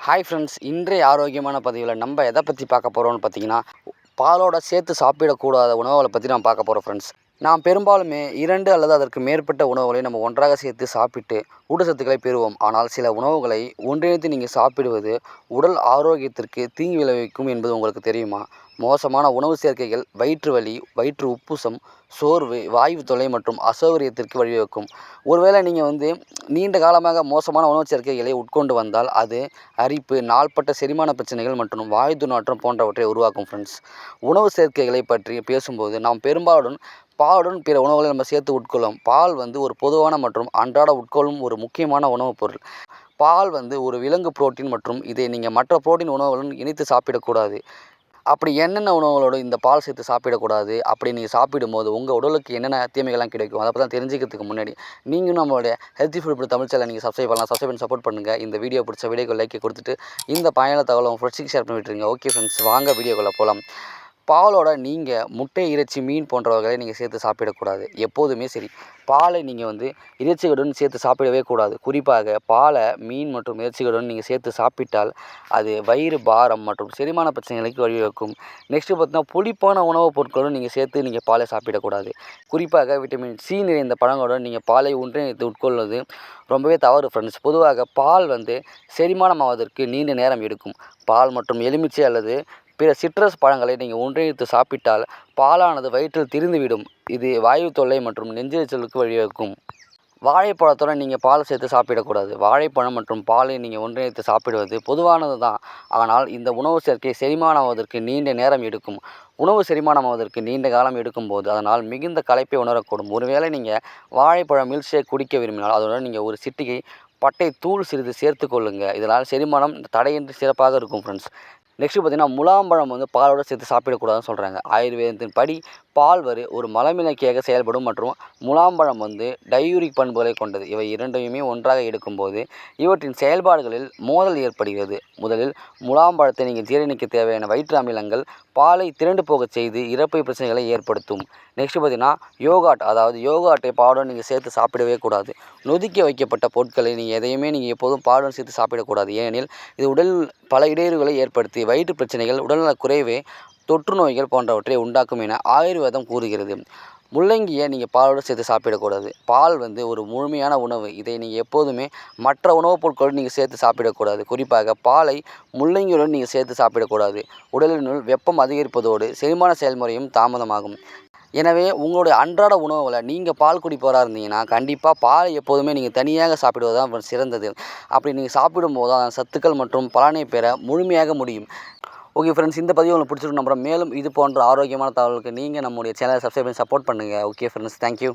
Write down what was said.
Hi friends இன்றைய ஆரோக்கியமான பதிவில் நம்ம எதை பற்றி பார்க்க போகிறோம்னு பார்த்தீங்கன்னா பாலோட சேர்த்து சாப்பிடக்கூடாத உணவுகளை பற்றி நான் பார்க்க போகிறோம் ஃப்ரெண்ட்ஸ் நாம் பெரும்பாலுமே இரண்டு அல்லது அதற்கு மேற்பட்ட உணவுகளை நம்ம ஒன்றாக சேர்த்து சாப்பிட்டு ஊட்டச்சத்துக்களை பெறுவோம். ஆனால் சில உணவுகளை ஒன்றிணைத்து நீங்கள் சாப்பிடுவது உடல் ஆரோக்கியத்திற்கு தீங்கு விளைவிக்கும் என்பது உங்களுக்கு தெரியுமா? மோசமான உணவு சேர்க்கைகள் வயிற்று வலி வயிற்று உப்புசம் சோர்வு வாயு தொல்லை மற்றும் அசௌகரியத்திற்கு வழிவகுக்கும். ஒருவேளை நீங்கள் வந்து நீண்ட காலமாக மோசமான உணவு சேர்க்கைகளை உட்கொண்டு வந்தால் அது அரிப்பு நாள்பட்ட செரிமான பிரச்சனைகள் மற்றும் வாயு துர்நாற்றம் போன்றவற்றை உருவாக்கும் ஃப்ரெண்ட்ஸ் உணவு சேர்க்கைகளை பற்றி பேசும்போது நாம் பெரும்பாலும் பாலுடன் பிற உணவுகளை நம்ம சேர்த்து உட்கொள்ளும். பால் வந்து ஒரு பொதுவான மற்றும் அன்றாட உட்கொள்ளும் ஒரு முக்கியமான உணவுப் பொருள். பால் வந்து ஒரு விலங்கு புரோட்டீன் மற்றும் இதை நீங்கள் மற்ற புரோட்டீன் உணவுகளுடன் இணைத்து சாப்பிடக்கூடாது. அப்படி என்னென்ன உணவுகளோடு இந்த பால் சேர்த்து சாப்பிடக்கூடாது? அப்படி நீங்கள் சாப்பிடும்போது உங்கள் உடலுக்கு என்னென்ன தீமைகள்லாம் கிடைக்கும்? அதை பற்றி தான் தெரிஞ்சுக்கிறதுக்கு முன்னாடி நீங்களும் நம்மளுடைய ஹெல்த்தி ஃபுட் தமிழ் சேனல் நீங்கள் சப்ஸ்கிரைப் பண்ணலாம். சப்ஸ்கிரைப் பண்ணி சப்போர்ட் பண்ணுங்கள் இந்த வீடியோ பிடிச்ச வீடியோக்கு லைக்கை கொடுத்துட்டு இந்த பயணத்தகவலும் தகவலை உங்கள் ஃப்ரெண்ட்ஸுக்கு ஷேர் பண்ணி விட்டுருங்க ஓகே ஃப்ரெண்ட்ஸ் வாங்க வீடியோக்குள்ளே போகலாம் பாலோட நீங்கள் முட்டை இறைச்சி மீன் போன்றவர்களை நீங்கள் சேர்த்து சாப்பிடக்கூடாது. எப்போதுமே சரி. பாலை நீங்கள் வந்து இறைச்சிகளுடன் சேர்த்து சாப்பிடவே கூடாது. குறிப்பாக பாலை மீன் மற்றும் இறைச்சிகளுடன் நீங்கள் சேர்த்து சாப்பிட்டால் அது வயிறு பாரம் மற்றும் செரிமான பிரச்சனைகளுக்கு வழிவகுக்கும். நெக்ஸ்ட்டு பார்த்தீங்கன்னா புளிப்பான உணவுப் பொருட்களுடன் நீங்கள் சேர்த்து நீங்கள் பாலை சாப்பிடக்கூடாது. குறிப்பாக விட்டமின் சி நிறைந்த பழங்களுடன் நீங்கள் பாலை ஒன்றிணைத்து உட்கொள்வது ரொம்பவே தவறு ஃப்ரெண்ட்ஸ் பொதுவாக பால் வந்து செரிமானம் ஆவதற்கு நீண்ட நேரம் எடுக்கும். பால் மற்றும் எலுமிச்சை அல்லது பிற சிட்ரஸ் பழங்களை நீங்கள் ஒன்றிணைத்து சாப்பிட்டால் பாலானது வயிற்றில் திரிந்துவிடும். இது வாயு தொல்லை மற்றும் நெஞ்செரிச்சலுக்கு வழிவகுக்கும். வாழைப்பழத்துடன் நீங்கள் பால் சேர்த்து சாப்பிடக்கூடாது. வாழைப்பழம் மற்றும் பாலை நீங்கள் ஒன்றிணைத்து சாப்பிடுவது பொதுவானது தான் ஆனால் இந்த உணவு சேர்க்கை செரிமானமாவதற்கு நீண்ட நேரம் எடுக்கும். உணவு செரிமானமாவதற்கு நீண்ட காலம் எடுக்கும்போது அதனால் மிகுந்த களைப்பை உணரக்கூடும். ஒருவேளை நீங்கள் வாழைப்பழம் மில்க் ஷேக் குடிக்க விரும்பினால் அதனுடன் நீங்கள் ஒரு சிட்டிகை பட்டை தூள் சிறிது சேர்த்து கொள்ளுங்கள் இதனால் செரிமானம் தடையின்றி சிறப்பாக இருக்கும் ஃப்ரெண்ட்ஸ் நெக்ஸ்ட்டு பார்த்தீங்கன்னா முலாம்பழம் வந்து பாலோடு சேர்த்து சாப்பிடக்கூடாதுன்னு சொல்கிறாங்க ஆயுர்வேதத்தின் படி பால் வரு ஒரு மலமிளக்கியாக செயல்படும் மற்றும் முலாம்பழம் வந்து டையூரிக் பண்புகளை கொண்டது. இவை இரண்டையுமே ஒன்றாக எடுக்கும்போது இவற்றின் செயல்பாடுகளில் மோதல் ஏற்படுகிறது. முதலில் முலாம்பழத்தை நீங்கள் ஜீரணிக்க தேவையான வயிற்று அமிலங்கள் பாலை திரண்டு போகச் செய்து இறப்பை பிரச்சனைகளை ஏற்படுத்தும். நெக்ஸ்ட்டு பார்த்தீங்கன்னா யோகாட் அதாவது யோகாட்டை பாலுடன் நீங்கள் சேர்த்து சாப்பிடவே கூடாது. நொதுக்கி வைக்கப்பட்ட பொருட்களை நீங்கள் எதையுமே நீங்கள் எப்போதும் பாலுடன் சேர்த்து சாப்பிடக்கூடாது. ஏனெனில் இது உடல் பல இடையூறுகளை ஏற்படுத்தி வயிற்று பிரச்சனைகள் உடல்நலக் குறைவு தொற்று நோய்கள் போன்றவற்றை உண்டாக்கும் என ஆயுர்வேதம் கூறுகிறது. முள்ளங்கியை நீங்கள் பாலோடு சேர்த்து சாப்பிடக்கூடாது. பால் வந்து ஒரு முழுமையான உணவு. இதை நீங்கள் எப்போதுமே மற்ற உணவுப் பொருட்களோடு நீங்கள் சேர்த்து சாப்பிடக்கூடாது. குறிப்பாக பாலை முள்ளங்கியுடன் நீங்கள் சேர்த்து சாப்பிடக்கூடாது. உடலினுள் வெப்பம் அதிகரிப்பதோடு செரிமான செயல்முறையும் தாமதமாகும். எனவே உங்களுடைய அன்றாட உணவுகளை நீங்கள் பால் குடிப்பவராக இருந்தீங்கன்னா கண்டிப்பாக பால் எப்போதுமே நீங்கள் தனியாக சாப்பிடுவது தான் சிறந்தது. அப்படி நீங்கள் சாப்பிடும்போது அதன் சத்துக்கள் மற்றும் பலனை பெற முழுமையாக முடியும். ஓகே ஃப்ரெண்ட்ஸ் இந்த பதிவு உங்களுக்கு பிடிச்சிருக்கும் நம்புகிறோம் மேலும் இது போன்ற ஆரோக்கியமான தகவலுக்கு நீங்கள் நம்முடைய சேனலை சப்ஸ்கிரைப் பண்ணி சப்போர்ட் பண்ணுங்கள் ஓகே ஃப்ரெண்ட்ஸ் தேங்க்யூ